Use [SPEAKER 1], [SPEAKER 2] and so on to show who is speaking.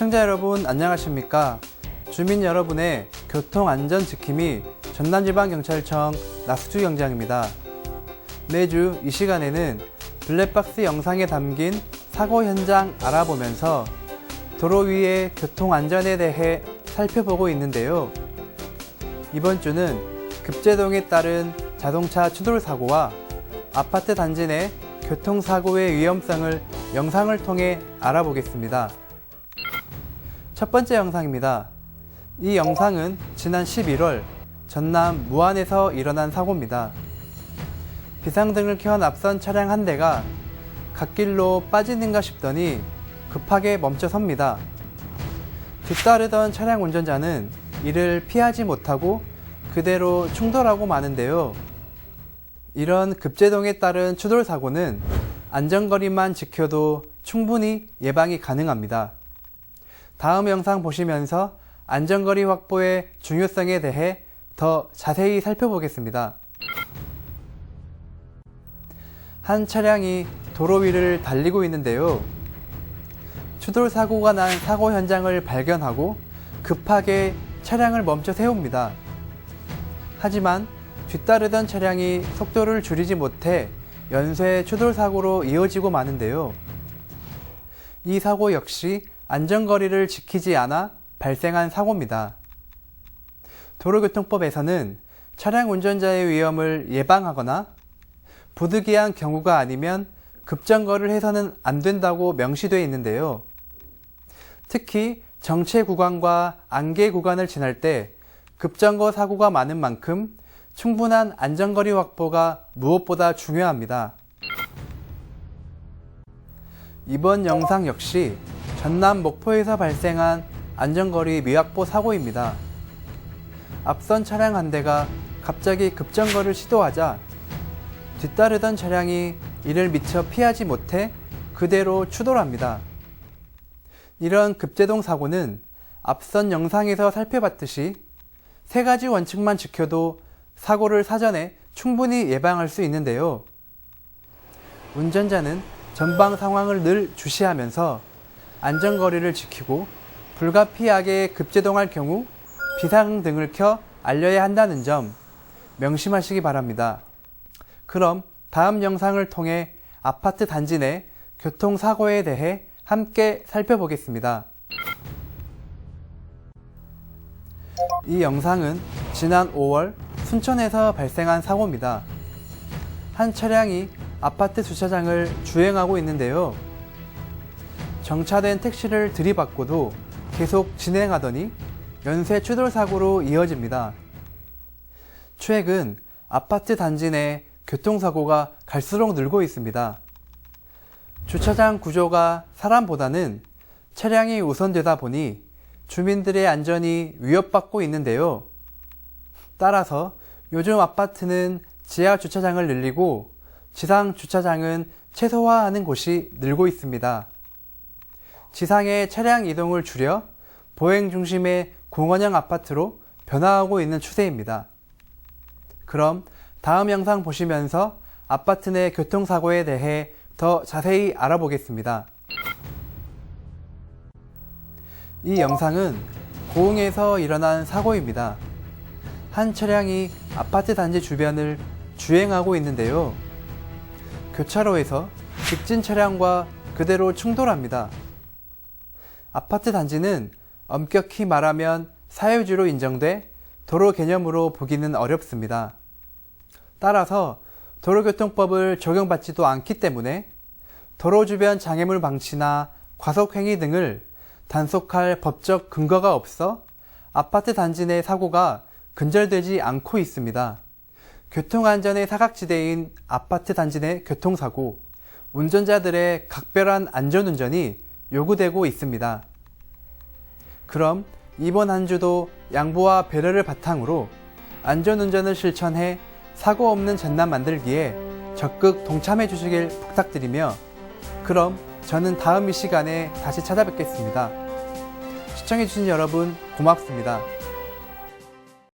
[SPEAKER 1] 시청자 여러분 안녕하십니까? 주민 여러분의 교통 안전 지킴이 전남지방경찰청 나수주 경장입니다. 매주 이 시간에는 블랙박스 영상에 담긴 사고 현장 알아보면서 도로 위의 교통 안전에 대해 살펴보고 있는데요. 이번 주는 급제동에 따른 자동차 추돌 사고와 아파트 단지 내 교통사고의 위험성을 영상을 통해 알아보겠습니다. 첫 번째 영상입니다. 이 영상은 지난 11월 전남 무안에서 일어난 사고입니다. 비상등을 켠 앞선 차량 한 대가 갓길로 빠지는가 싶더니 급하게 멈춰 섭니다. 뒤따르던 차량 운전자는 이를 피하지 못하고 그대로 충돌하고 마는데요. 이런 급제동에 따른 추돌 사고는 안전거리만 지켜도 충분히 예방이 가능합니다. 다음 영상 보시면서 안전거리 확보의 중요성에 대해 더 자세히 살펴보겠습니다. 한 차량이 도로 위를 달리고 있는데요. 추돌 사고가 난 사고 현장을 발견하고 급하게 차량을 멈춰 세웁니다. 하지만 뒤따르던 차량이 속도를 줄이지 못해 연쇄 추돌 사고로 이어지고 마는데요. 이 사고 역시 안전거리를 지키지 않아 발생한 사고입니다. 도로교통법에서는 차량 운전자의 위험을 예방하거나 부득이한 경우가 아니면 급정거를 해서는 안 된다고 명시되어 있는데요. 특히 정체 구간과 안개 구간을 지날 때 급정거 사고가 많은 만큼 충분한 안전거리 확보가 무엇보다 중요합니다. 이번 영상 역시 전남 목포에서 발생한 안전거리 미확보 사고입니다. 앞선 차량 한 대가 갑자기 급정거를 시도하자 뒤따르던 차량이 이를 미처 피하지 못해 그대로 추돌합니다. 이런 급제동 사고는 앞선 영상에서 살펴봤듯이 세 가지 원칙만 지켜도 사고를 사전에 충분히 예방할 수 있는데요. 운전자는 전방 상황을 늘 주시하면서 안전거리를 지키고 불가피하게 급제동할 경우 비상등을 켜 알려야 한다는 점 명심하시기 바랍니다. 그럼 다음 영상을 통해 아파트 단지 내 교통사고에 대해 함께 살펴보겠습니다. 이 영상은 지난 5월 순천에서 발생한 사고입니다. 한 차량이 아파트 주차장을 주행하고 있는데요. 정차된 택시를 들이받고도 계속 진행하더니 연쇄 추돌 사고로 이어집니다. 최근 아파트 단지 내 교통사고가 갈수록 늘고 있습니다. 주차장 구조가 사람보다는 차량이 우선되다 보니 주민들의 안전이 위협받고 있는데요. 따라서 요즘 아파트는 지하 주차장을 늘리고 지상 주차장은 최소화하는 곳이 늘고 있습니다. 지상의 차량 이동을 줄여 보행 중심의 공원형 아파트로 변화하고 있는 추세입니다. 그럼 다음 영상 보시면서 아파트 내 교통사고에 대해 더 자세히 알아보겠습니다. 이 영상은 고흥에서 일어난 사고입니다. 한 차량이 아파트 단지 주변을 주행하고 있는데요. 교차로에서 직진 차량과 그대로 충돌합니다. 아파트 단지는 엄격히 말하면 사유지로 인정돼 도로 개념으로 보기는 어렵습니다. 따라서 도로교통법을 적용받지도 않기 때문에 도로 주변 장애물 방치나 과속행위 등을 단속할 법적 근거가 없어 아파트 단지 내 사고가 근절되지 않고 있습니다. 교통안전의 사각지대인 아파트 단지 내 교통사고, 운전자들의 각별한 안전운전이 요구되고 있습니다. 그럼 이번 한 주도 양보와 배려를 바탕으로 안전운전을 실천해 사고 없는 전남 만들기에 적극 동참해 주시길 부탁드리며 그럼 저는 다음 이 시간에 다시 찾아뵙겠습니다. 시청해주신 여러분 고맙습니다.